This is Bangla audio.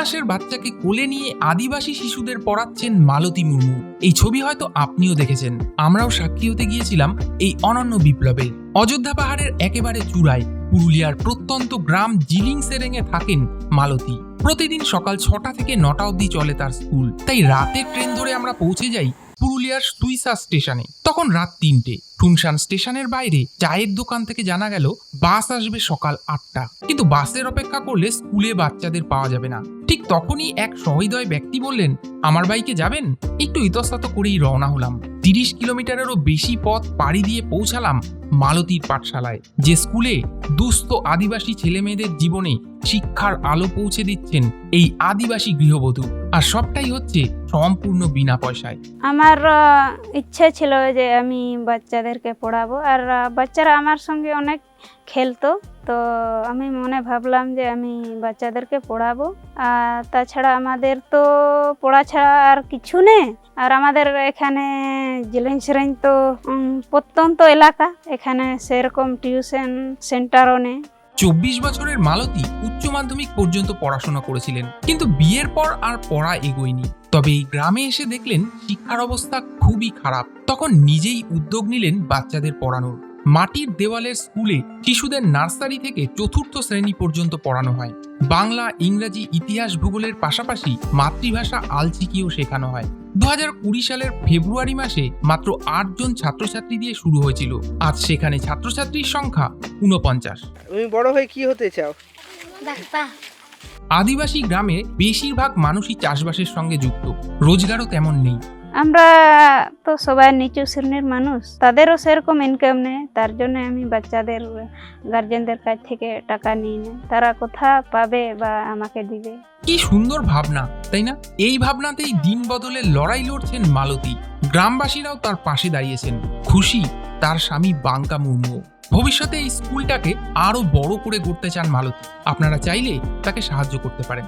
মাসের বাচ্চাকে কোলে নিয়ে আদিবাসী শিশুদের পড়াচ্ছেন মালতী মুর্মু। এই ছবি হয়তো আপনিও দেখেছেন। আমরাও সাক্ষী হতে গিয়েছিলাম এই অনন্য বিপ্লবে। অযোধ্যা পাহাড়ের একেবারে চূড়ায় পুরুলিয়ার প্রত্যন্ত গ্রাম জিলিং সেরেঙে থাকেন মালতী। প্রতিদিন সকাল ছটা থেকে নটা অবধি চলে তার স্কুল। তাই রাতে ট্রেন ধরে আমরা পৌঁছে যাই পুরুলিয়ার তুইসা স্টেশনে। তখন রাত তিনটে। টুংশান স্টেশনের বাইরে চায়ের দোকান থেকে জানা গেল, বাস আসবে সকাল আটটা। কিন্তু বাসের অপেক্ষা করলে স্কুলে বাচ্চাদের পাওয়া যাবে না। ঠিক তখনই এক সহৃদয় ব্যক্তি বললেন, আমার বাইকে যাবেন? একটু ইতস্তত করেই রওনা হলাম। তিরিশ কিলোমিটারেরও বেশি পথ পাড়ি দিয়ে পৌঁছালাম মালতীর পাঠশালায়, যে স্কুলে দুস্থ আদিবাসী ছেলেমেয়েদের জীবনে শিক্ষার আলো পৌঁছে দিচ্ছেন এই আদিবাসী গৃহবধূ। আর সবটাই হচ্ছে সম্পূর্ণ বিনা পয়সায়। আমার ইচ্ছে ছিল যে আমি বাচ্চাদেরকে পড়াবো। আর বাচ্চারা আমার সঙ্গে অনেক খেলতো। তো আমি মনে ভাবলাম যে আমি বাচ্চাদেরকে পড়াবো। আর তাছাড়া আমাদের তো পড়া ছাড়া আর কিছু নেই। আর আমাদের এখানে জিলিং সেরেং তো প্রত্যন্ত এলাকা। এখানে সেরকম টিউশন সেন্টারও নেই। চব্বিশ বছরের মালতী উচ্চ মাধ্যমিক পর্যন্ত পড়াশোনা করেছিলেন, কিন্তু বিয়ের পর আর পড়া এগোয়নি। তবে এই গ্রামে এসে দেখলেন শিক্ষার অবস্থা খুবই খারাপ। তখন নিজেই উদ্যোগ নিলেন বাচ্চাদের পড়ানোর। মাটির দেওয়ালের স্কুলে শিশুদের নার্সারি থেকে চতুর্থ শ্রেণি পর্যন্ত পড়ানো হয়। বাংলা, ইংরাজি, ইতিহাস, ভূগোলের পাশাপাশি মাতৃভাষা আলচিকিও শেখানো হয়। দু কুড়ি সালের ফেব্রুয়ারি মাসে মাত্র আটজন ছাত্রছাত্রী দিয়ে শুরু হয়েছিল। আজ সেখানে ছাত্রছাত্রীর সংখ্যা ঊনপঞ্চাশ। তুমি বড় হয়ে কি হতে চাও? আদিবাসী গ্রামে বেশিরভাগ মানুষই চাষবাসের সঙ্গে যুক্ত। রোজগারও তেমন নেই। আমরা তো সবাই নিচু শ্রেণির মানুষ, তাদেরও সেরকম ইনকাম নেই, তার জন্য আমি বাচ্চাদের গার্জেনদের কাছ থেকে টাকা নিই না। তারা কোথা পাবে বা আমাকে দিবে? কি সুন্দর ভাবনা, তাই না? এই ভাবনাতেই দিন বদলে লড়াই লড়ছেন মালতী। গ্রামবাসীরাও তার পাশে দাঁড়িয়েছেন। খুশি তার স্বামী বাঙ্কা মুর্মু। ভবিষ্যতে এই স্কুলটাকে আরও বড় করে গড়তে চান মালতী। আপনারা চাইলে তাকে সাহায্য করতে পারেন।